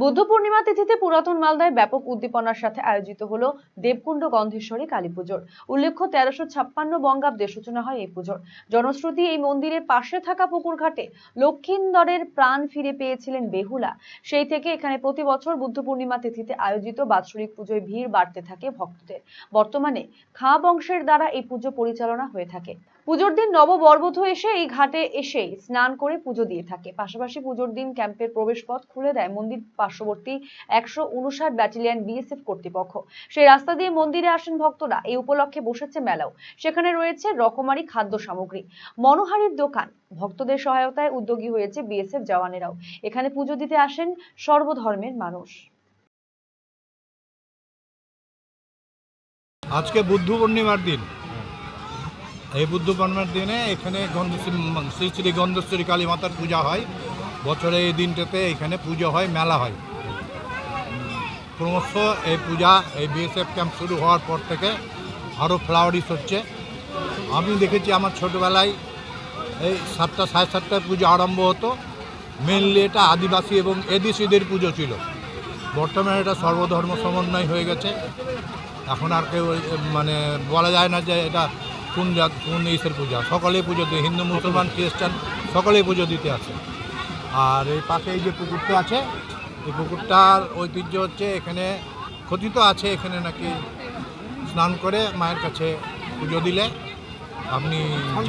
বুদ্ধ পূর্ণিমা তিথিতে পুরাতন মালদায় ব্যাপক উদ্দীপনার সাথে আয়োজিত হলো দেবকুণ্ড গন্ধেশ্বরী কালী পুজোর। উল্লেখ্য, তেরোশো ছাপ্পান্ন বঙ্গাব্দে সূচনা হয় এই পুজোর। জনশ্রুতি এই মন্দিরের পাশে থাকা পুকুর ঘাটে লক্ষিন্দরের প্রাণ ফিরে পেয়েছিলেন বেহুলা। সেই থেকে এখানে প্রতি বছর বুদ্ধ পূর্ণিমা তিথিতে আয়োজিত বাৎসরিক পুজোয় ভিড় বাড়তে থাকে ভক্তদের। বর্তমানে খা বংশের দ্বারা এই পুজো পরিচালনা হয়ে থাকে। পুজোর দিন নববর্বধূ এসে এই ঘাটে এসেই স্নান করে পুজো দিয়ে থাকে। পাশাপাশি পুজোর দিন ক্যাম্পের প্রবেশপথ খুলে দেয় মন্দির পার্শ্ববর্তী একশো উনষাট ব্যাটালিয়ন বিএসএফ কর্তৃপক্ষ। সেই রাস্তা দিয়ে মন্দিরে আসেন ভক্তরা। এই উপলক্ষে বসেছে মেলাও। সেখানে রয়েছে রকমারি খাদ্য সামগ্রী। মনোহারীর দোকান। ভক্তদের সহায়তায় উদ্যোগী হয়েছে বিএসএফ জওয়ানেরাও। এখানে পুজো দিতে আসেন সর্বধর্মের মানুষ। আজকে বুদ্ধ পূর্ণিমার দিন। এই বুদ্ধ পূর্ণিমার দিনে এখানে গন্ধ শ্রী শ্রী গন্ধেশ্বরী কালী মাতার পূজা হয়। বছরে এই দিনটাতে এখানে পুজো হয়, মেলা হয়। ক্রমশ এই পূজা, এই বিএসএফ ক্যাম্প শুরু হওয়ার পর থেকে আরও ফ্লাওয়ারিস হচ্ছে। আমি দেখেছি আমার ছোটোবেলায় এই সাতটা, সাড়ে সাতটায় পুজো আরম্ভ হতো। মেনলি এটা আদিবাসী এবং এদিসিদের পুজো ছিল। বর্তমানে এটা সর্বধর্ম সমন্বয় হয়ে গেছে। এখন আর কেউ মানে বলা যায় না যে এটা কোন জাত কোন ইসের পূজা? সকলেই পুজো দিয়ে হিন্দু মুসলমান খ্রিস্টান সকলেই পুজো দিতে আছে আর এই পাশে এই যে পুকুরটা আছে এই পুকুরটার ঐতিহ্য হচ্ছে এখানে ক্ষতি তো আছে এখানে নাকি স্নান করে মায়ের কাছে পুজো দিলে আপনি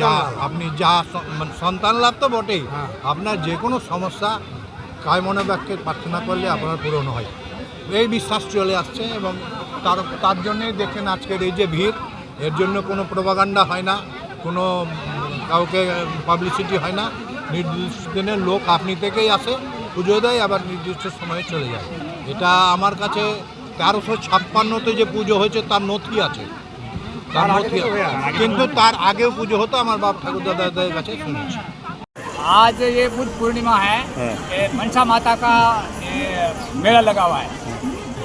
যা আপনি যা মানে সন্তান লাভ তো বটেই। আপনার যে কোনো সমস্যা কায় মনে বাক্যে প্রার্থনা করলে আপনার পূরণ হয়। এই বিশ্বাস চলে আসছে এবং তার তার জন্যে দেখেন আজকের এই যে ভিড় এর জন্য কোনো প্রভাগান্ডা হয় না কোনো উম, কাউকে পাবলিসিটি হয় না নির্দিষ্ট দিনের লোক আপনি থেকেই আসে পুজো দেয় আবার নির্দিষ্ট সময়ে চলে যায় এটা আমার কাছে তেরোশো ছাপ্পান্নতে যে পুজো হয়েছে তার নথি আছে তার নথি আছে। কিন্তু তার আগেও পুজো হতো আমার বাপ ঠাকুর দাদাদের কাছে শুনেছি आज ये बुद्ध पूर्णिमा है ये मनसा माता का ये मेला लगा हुआ है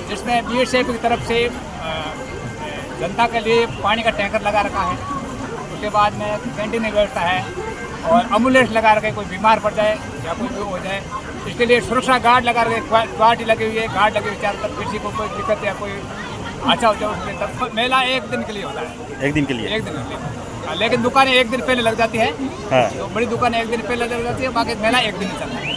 जिसमें बी की तरफ से अ, जनता के लिए पानी का टैंकर लगा रखा है। उसके बाद में कैंटीन की व्यवस्था है और एंबुलेंस लगा रखे कोई बीमार पड़ जाए या कोई भी हो जाए इसके लिए सुरक्षा गार्ड लगा रखे गार्ड लगी हुई है गार्ड लगी हुई है चारों तरफ़ किसी को कोई दिक्कत या कोई अच्छा हो जाए उसके तब मेला एक दिन के लिए होता है। एक दिन के लिए? एक दिन के लिए। हाँ, लेकिन दुकानें एक दिन पहले लग जाती है। हाँ। तो बड़ी दुकानें एक दिन पहले लग जाती है बाकी मेला एक दिन चलता है।